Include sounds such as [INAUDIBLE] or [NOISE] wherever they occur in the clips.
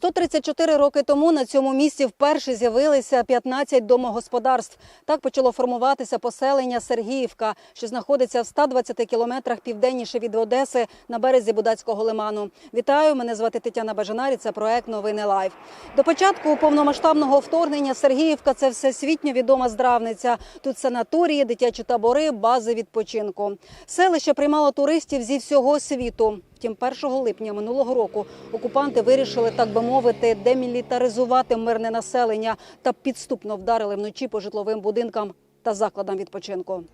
134 роки тому на цьому місці вперше з'явилися 15 домогосподарств. Так почало формуватися поселення Сергіївка, що знаходиться в 120 кілометрах південніше від Одеси на березі Будацького лиману. Вітаю, мене звати Тетяна Бажанарі. Це проект Новини Лайв. До початку повномасштабного вторгнення Сергіївка це всесвітньо відома здравниця. Тут санаторії, дитячі табори, бази відпочинку. Селище приймало туристів зі всього світу. Втім, 1 липня минулого року окупанти вирішили, так би мовити, демілітаризувати мирне населення та підступно вдарили вночі по житловим будинкам та закладам відпочинку.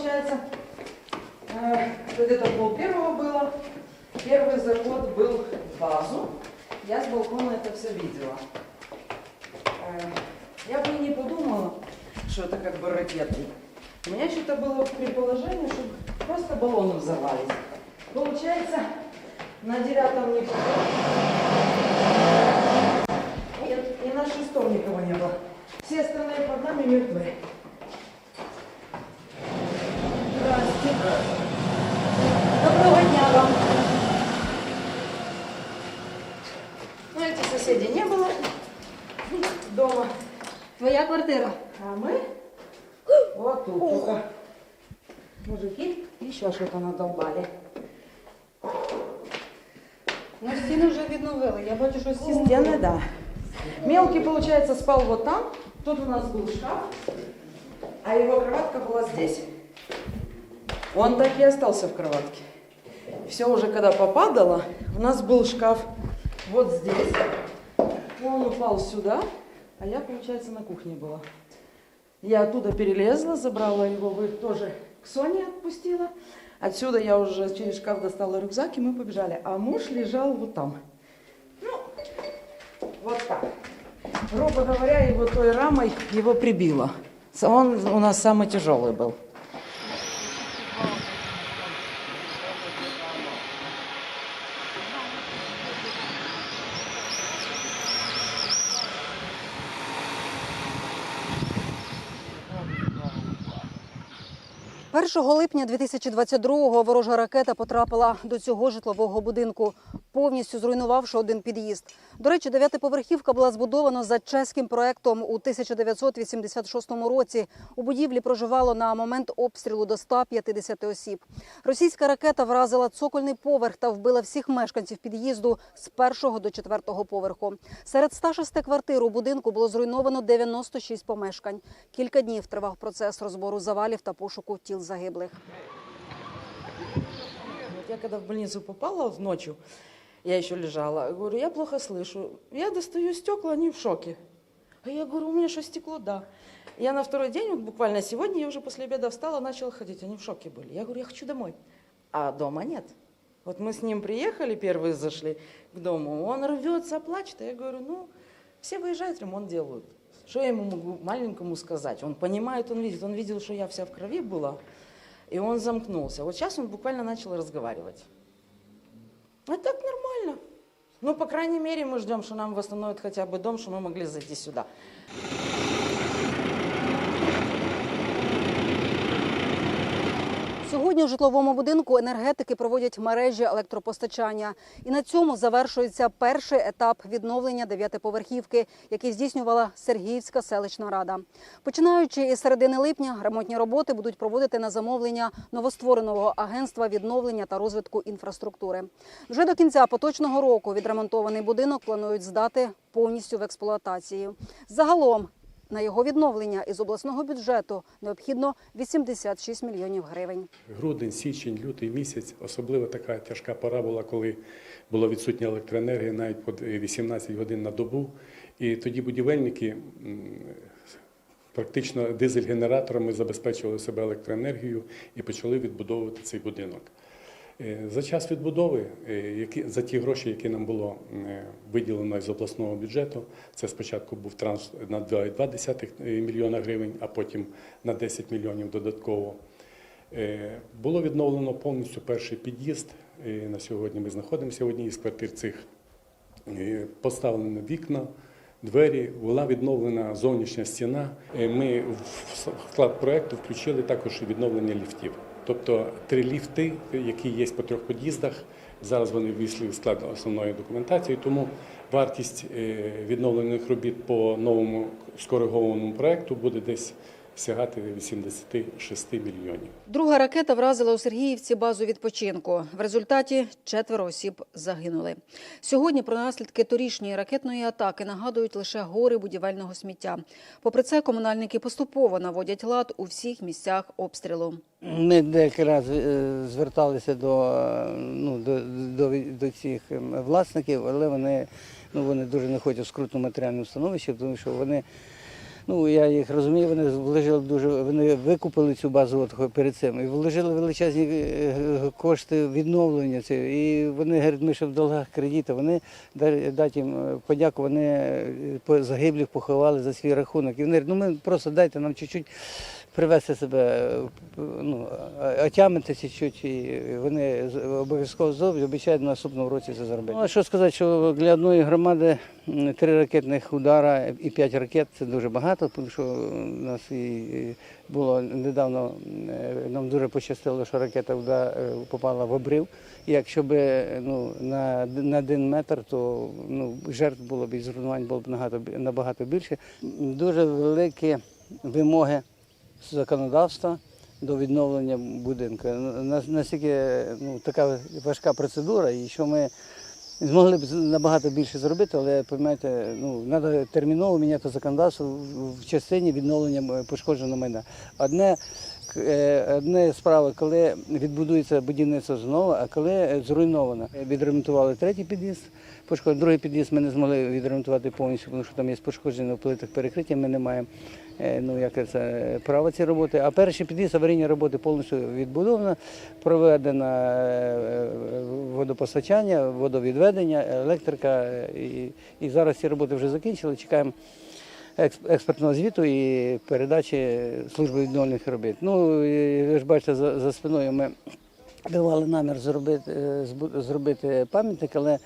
Получается, э, где-то пол первого было. Первый заход был в базу. Я с балкона это все видела. Э, Я бы и не подумала, что это как бы ракеты. У меня что-то было предположение, что просто баллоны взорвались. Получается, на девятом не попало. И, и на шестом никого не было. Все остальные под нами мертвые. Доброго дня вам. Ну, этих соседей не было дома. Твоя квартира. А мы [GASPS] вот тут только мужики еще что-то надолбали. Ну, стіни вже відновили. Я бачу, що Стены, да. Мелкий, получается, спал вот там. Тут у нас был шкаф, а его кроватка была здесь. Он так и остался в кроватке. Все уже когда попадало, у нас был шкаф вот здесь. Он упал сюда, а я, получается, на кухне была. Я оттуда перелезла, забрала его, вы тоже к Соне отпустила. Отсюда я уже через шкаф достала рюкзак, и мы побежали. А муж лежал вот там. Ну, вот так. Грубо говоря, его той рамой его прибило. Он у нас самый тяжелый был. Першого липня 2022-го ворожа ракета потрапила до цього житлового будинку, повністю зруйнувавши один під'їзд. До речі, дев'ятиповерхівка була збудована за чеським проектом у 1986 році. У будівлі проживало на момент обстрілу до 150 осіб. Російська ракета вразила цокольний поверх та вбила всіх мешканців під'їзду з першого до четвертого поверху. Серед 106 квартир у будинку було зруйновано 96 помешкань. Кілька днів тривав процес розбору завалів та пошуку тіл загиблих. Я когда в больницу попала вот ночью, я еще лежала, говорю, я плохо слышу. Я достаю стекла, они в шоке. А я говорю, у меня что, стекло? Да. Я на второй день, вот буквально сегодня, я уже после обеда встала, начала ходить. Они в шоке были. Я говорю, я хочу домой. А дома нет. Вот мы с ним приехали, первые зашли к дому, он рвется, плачет. А я говорю, ну, все выезжают, ремонт делают. Что я ему могу маленькому сказать? Он понимает, он видит. Он видел, что я вся в крови была, и он замкнулся. Вот сейчас он буквально начал разговаривать. А так нормально. Ну, по крайней мере, мы ждем, что нам восстановят хотя бы дом, что мы могли зайти сюда. Сьогодні у житловому будинку енергетики проводять мережі електропостачання. І на цьому завершується перший етап відновлення дев'ятиповерхівки, який здійснювала Сергіївська селищна рада. Починаючи із середини липня, ремонтні роботи будуть проводити на замовлення новоствореного агентства відновлення та розвитку інфраструктури. Вже до кінця поточного року відремонтований будинок планують здати повністю в експлуатацію. Загалом на його відновлення із обласного бюджету необхідно 86 мільйонів гривень. Грудень, січень, лютий місяць, особливо така тяжка пора була, коли була відсутня електроенергія навіть по 18 годин на добу. І тоді будівельники практично дизель-генераторами забезпечували себе електроенергією і почали відбудовувати цей будинок. Е, За час відбудови, е, за ті гроші, які нам було е, виділено з обласного бюджету, це спочатку був транш на 2,2 мільйона гривень, а потім на 10 мільйонів додатково. Було відновлено повністю перший під'їзд. На сьогодні ми знаходимося в одній із квартир цих. Поставлені вікна, двері, була відновлена зовнішня стіна. Ми в склад проекту включили також відновлення ліфтів. Тобто три ліфти, які є по трьох під'їздах. Зараз вони ввійшли в склад основної документації, тому вартість е, відновлених робіт по новому скоригованому проекту буде десь сягати 86 мільйонів. Друга ракета вразила у Сергіївці базу відпочинку. В результаті четверо осіб загинули. Сьогодні про наслідки торішньої ракетної атаки нагадують лише гори будівельного сміття. Попри це, комунальники поступово наводять лад у всіх місцях обстрілу. Ми декілька разів е, зверталися до, е, ну, до, до, до цих ем, власників, але вони, ну, вони дуже не хочуть в скрутному матеріальному становищі, тому що вони, ну я їх розумію, вони вложили дуже, вони викупили цю базу от перед цим і вложили величезні е, кошти відновлення цього. І вони говорять, ми ще в долгах кредиту. Вони да- дати їм е, подяку, вони е, загиблих поховали за свій рахунок. І вони говорять, ну ми просто дайте нам чуть-чуть привести себе, е, ну, отямитися чуть, і вони обов'язково обіцяють на наступному році це зробити. Ну, а що сказати, що для одної громади три ракетних удара і п'ять ракет це дуже багато, тому що у нас і було недавно, е, нам дуже пощастило, що ракета е, попала в обрив. Якщо б ну, на, на один метр, то ну, жертв було б і зруйнувань було б набагато, набагато більше. Дуже великі вимоги законодавства до відновлення будинку. На- Наскільки ну, така важка процедура, і що ми змогли б набагато більше зробити, але поймете, ну, треба терміново міняти законодавство в- частині відновлення м- пошкодженого майна. Одне, е, одне справа, коли відбудується будівництво знову, а коли е, зруйновано. Відремонтували третій під'їзд. Другий під'їзд ми не змогли відремонтувати повністю, тому що там є пошкодження в плитах перекриття, ми не маємо е, ну, як це, права ці роботи. А перший під'їзд аварійні роботи повністю відбудовано, проведено е, водопостачання, водовідведення, електрика. е, І, і зараз ці роботи вже закінчили. Чекаємо експертного звіту і передачі служби відновлених робіт. Ну, ви ж бачите, за, за спиною ми давали намір зробити, е, зробити пам'ятник, але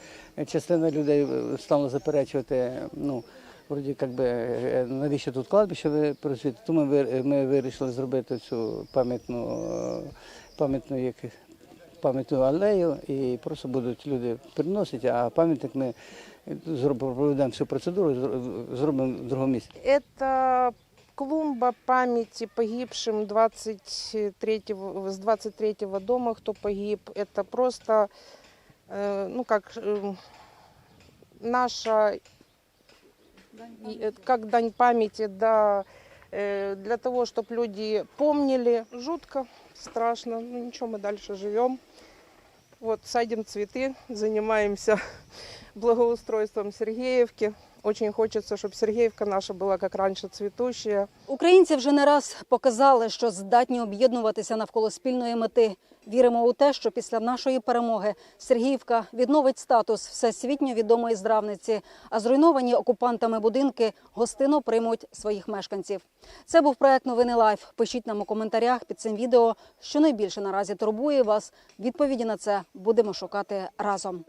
частина людей стала заперечувати, ну, вроді, як би, е, навіщо тут кладбище просвіти. Тому ми, ми вирішили зробити цю пам'ятну, пам'ятну як пам'ятну алею і просто будуть люди приносити, а пам'ятник ми проведемо всю процедуру, зро- зробимо в другому місці. Это клумба памяти погибшим 23 с 23 дома, кто погиб. Это просто, э, ну как, э, наша, и- э, как дань памяти, да, э, для того, чтобы люди помнили. Жутко, страшно, ну ничего, мы дальше живем. Вот, садим цветы, занимаемся благоустройством Сергеевки. Очень хочется, чтобы Сергеевка наша была как раньше цветущая. Українці вже не раз показали, що здатні об'єднуватися навколо спільної мети. Віримо у те, що після нашої перемоги Сергіївка відновить статус всесвітньо відомої здравниці, а зруйновані окупантами будинки гостинно приймуть своїх мешканців. Це був проект Новини Лайф. Пишіть нам у коментарях під цим відео, що найбільше наразі турбує вас. Відповіді на це будемо шукати разом.